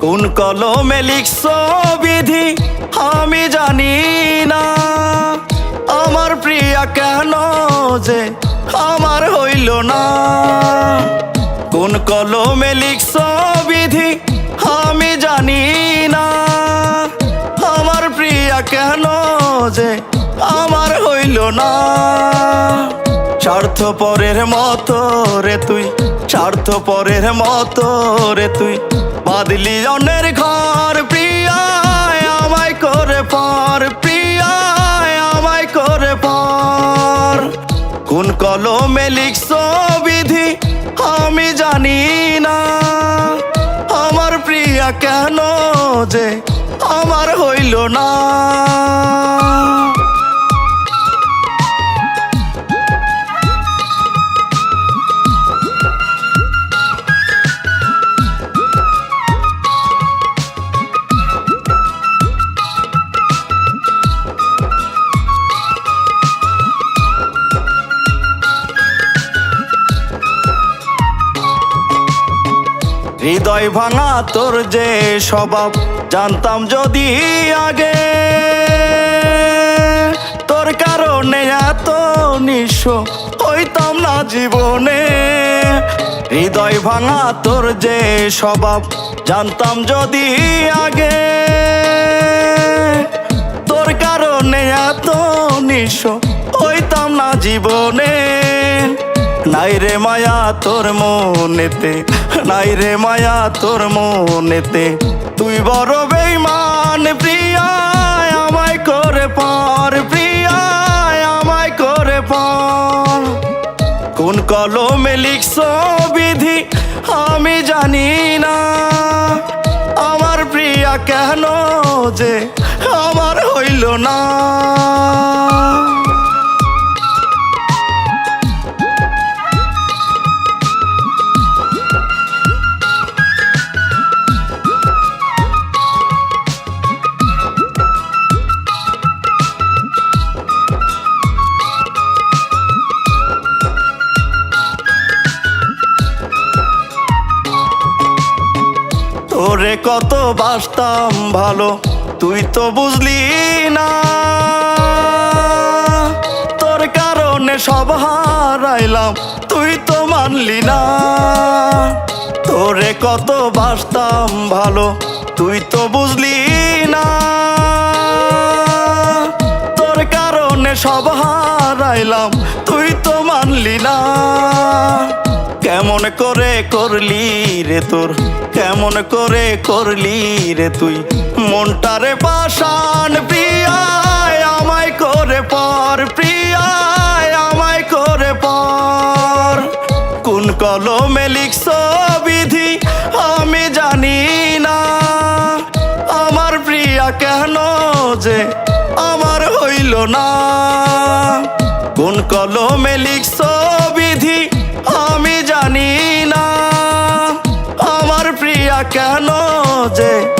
কোন কলমে লিখছ বিধি? আমি জানি না। আমার প্রিয়া কেন যে আমার হইল না? কোন কলমে লিখছ বিধি? আমি জানি না। আমার প্রিয়া কেন যে আমার হইল না? স্বার্থ পরের মতো রে তুই স্বার্থ পরের মতো রে তুই। বাদলি অনের ঘর, প্রিয়ায় আমায় করে পর, প্রিয়ায় আমায় করে পর। কোন কলমে লিখছ বিধি, আমি জানি না। আমার প্রিয়া কেন যে আমার হইল না? হৃদয় ভাঙা তোর যে স্বভাব, জানতাম যদি আগে। তোর কারণে এত নিঃস্ব হইতাম না জীবনে। হৃদয় ভাঙা তোর যে স্বভাব, জানতাম যদি আগে। তোর কারণে এত নিঃস্ব হইতাম না জীবনে। নাই রে মায়া তোর মনেতে, নাই রে মায়া তোর মনেতে। তুই বড় বেইমান প্রিয়ায় আমায় করে পর, প্রিয়ায় আমায় করে পর। কোন কলমে লিখছ বিধি, আমি জানি না। আমার প্রিয়া কেন যে আমার হইল না? তোরে কত বাসতাম ভালো, তুই তো বুঝলি না। তোর কারণে সব হারাইলাম, তুই তো মানলি না। তোরে কত বাসতাম ভালো, তুই তো বুঝলি না। তোর কারণে সব হারাইলাম, তুই তো মানলি না। কেমন করে করলি রে তোর? কেমন করে করলি রে তুই? মনটারে পাশান প্রিয়ায় আমায় করে পর, প্রিয়ায় আমায় করে পর। কোন কলমে লিখছ বিধি আমি জানি না। আমার প্রিয়া কেন যে আমার হইল না? কোন কলমে লিখছ বিধি ya noche.